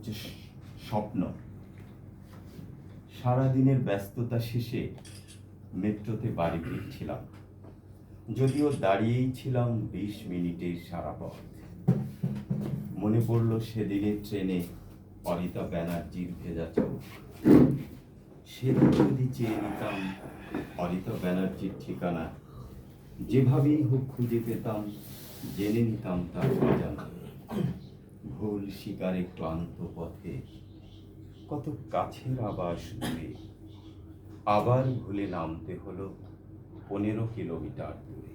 হচ্ছে স্বপ্ন। সারাদিনের ব্যস্ততা শেষে মেট্রোতে বাড়ি ফিরছিলাম। যদিও দাঁড়িয়েই ছিলাম বিশ মিনিটের সারা পথ। মনে পড়ল সেদিনের ট্রেনে অনিতা ব্যানার্জির ভেজা চোখ। সেদিন যদি চেয়ে নিতাম অনিতা ব্যানার্জির ঠিকানা, যেভাবেই হোক খুঁজে পেতাম, জেনে নিতাম তার অজানা। ভুল শিকারে ক্লান্ত পথে কত কাছের আবাস দূরে। আবার ভুলে নামতে হলো পনেরো কিলোমিটার দূরে।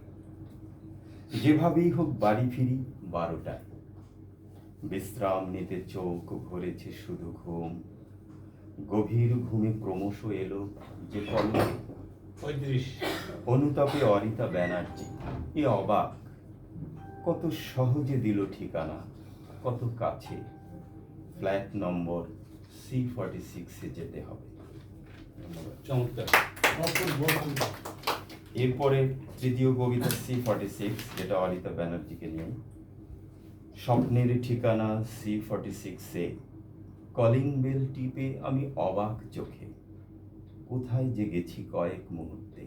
যেভাবেই হোক বাড়ি ফিরি বারোটায়। বিশ্রাম নিতে চোখ ভরেছে শুধু ঘুম। গভীর ঘুমে ক্রমশ এলো যে অনুতাপে অরিতা ব্যানার্জি এ অবাক। কত সহজে দিল ঠিকানা। কত কাছে? ফ্ল্যাট নম্বর সি ফর্টি সিক্সে যেতে হবে। চমৎকার। এরপরে তৃতীয় কবিতা সি ফর্টি সিক্স যেটা অরিতা ব্যানার্জিকে নিয়ে। স্বপ্নের ঠিকানা সি ফর্টি সিক্সে কলিং বেল টিপে আমি অবাক চোখে। কোথায় যে গেছি কয়েক মুহূর্তে।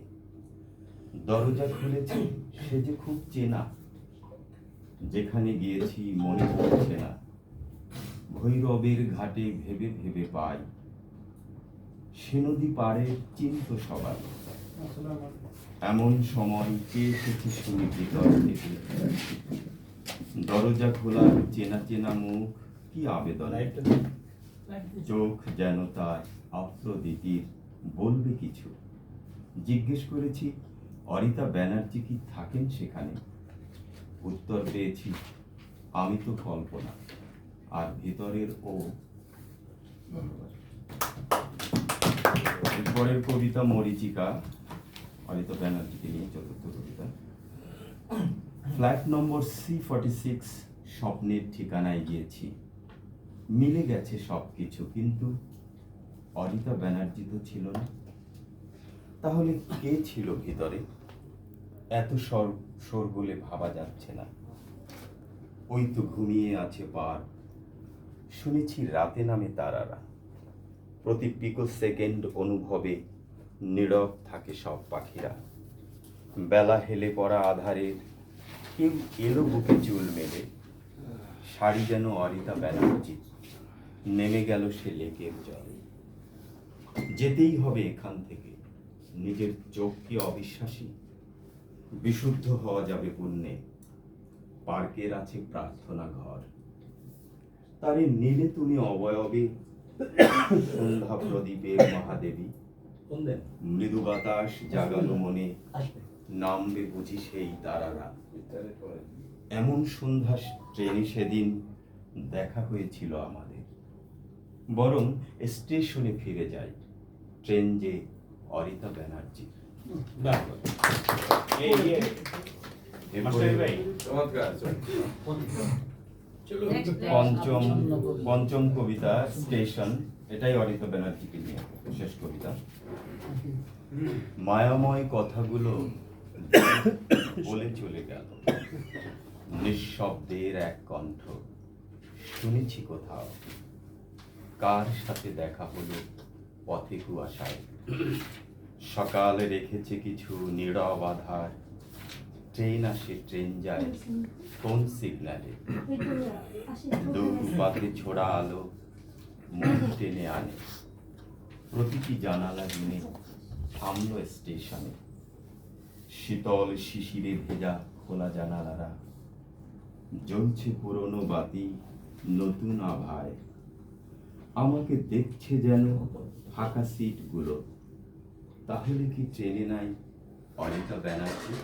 দরজা খুলেছে সে যে খুব চেনা। যেখানে গিয়েছি মনে পড়ছে না। ভৈরবের ঘাটে ভেবে ভেবে পাই। সে নদী পাড়ে চিন্ত সবাই। এমন সময় চেয়ে এসেছে ভিতর থেকে। দরজা খোলা চেনা চেনা মুখ কি আবেদন? চোখ যেন তার আফ্রোদিতির বলবে কিছু। জিজ্ঞেস করেছি, অরিতা ব্যানার্জি কি থাকেন সেখানে? উত্তর পেয়েছি। আমি তো কল্পনা। আর ভিতরের ও এরপরের কবিতা মরিচিকা, অরিতা ব্যানার্জিকে নিয়ে চতুর্থ কবিতা। Flat number C forty six স্বপ্নের ঠিকানায় গিয়েছি। মিলে গেছে সব কিছু কিন্তু অরিতা ব্যানার্জি তো ছিল না। তাহলে কে ছিল ভিতরে? এত সর সর বলে ভাবা যাচ্ছে না। ওই তো ঘুমিয়ে আছে পার। শুনেছি রাতে নামে তারারা। প্রতি পিকো সেকেন্ড অনুভবে নীরব থাকে সব পাখিরা। বেলা হেলে পড়া আধারের কেউ এলো বুকে চুল মেলে। শাড়ি যেন অরিতা ব্যানার্জি নেমে গেল সে লেকের জলে। যেতেই হবে এখান থেকে। নিজের চোখ কি অবিশ্বাসী বিশুদ্ধ হওয়া যাবে পুণ্যে। পার্কের আছে প্রার্থনা ঘর। তারে নীলে তুমি অবয়বে সন্ধ্যা প্রদীপের মহাদেবী। মৃদু বাতাস জাগানো মনে নামবে বুঝি সেই তারারা। এমন সন্ধ্যা ট্রেনে সেদিন দেখা হয়েছিল আমাদের। বরং স্টেশনে ফিরে যাই ট্রেন যে অরিতা ব্যানার্জি পঞ্চম পঞ্চম কবিতা, স্টেশন, এটাই অরিতা ব্যানার্জিকে নিয়ে, শেষ কবিতা। মায়াময় কথাগুলো বলে চলে গেল। নিঃশব্দের এক কণ্ঠ, শুনেছি কোথাও। কার সাথে দেখা হলো পথে কুয়াশায়? সকালে রেখেছে কিছু নীরব আধার। ট্রেন আসে ট্রেন যায়। কোন সিগন্যালে দূর বাতে ছোড়া আলো মুখ টেনে আনে। প্রতিটি জানালা দিনে থামলো স্টেশনে। শীতল শিশিরে ভেজা খোলা জানালারা। জ্বলছে পুরনো বাতি নতুন আভায়। আমাকে দেখছে যেন ফাঁকা সিটগুলো তাহলে কি ট্রেনে নাই? অনিতা ব্যানার্জি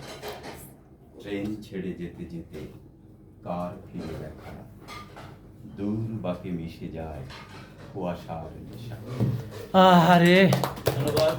ট্রেন ছেড়ে যেতে যেতে কার ফিরে দেখা? দূর বাকে মিশে যায় কুয়াশার নেশা। আরে ধন্যবাদ।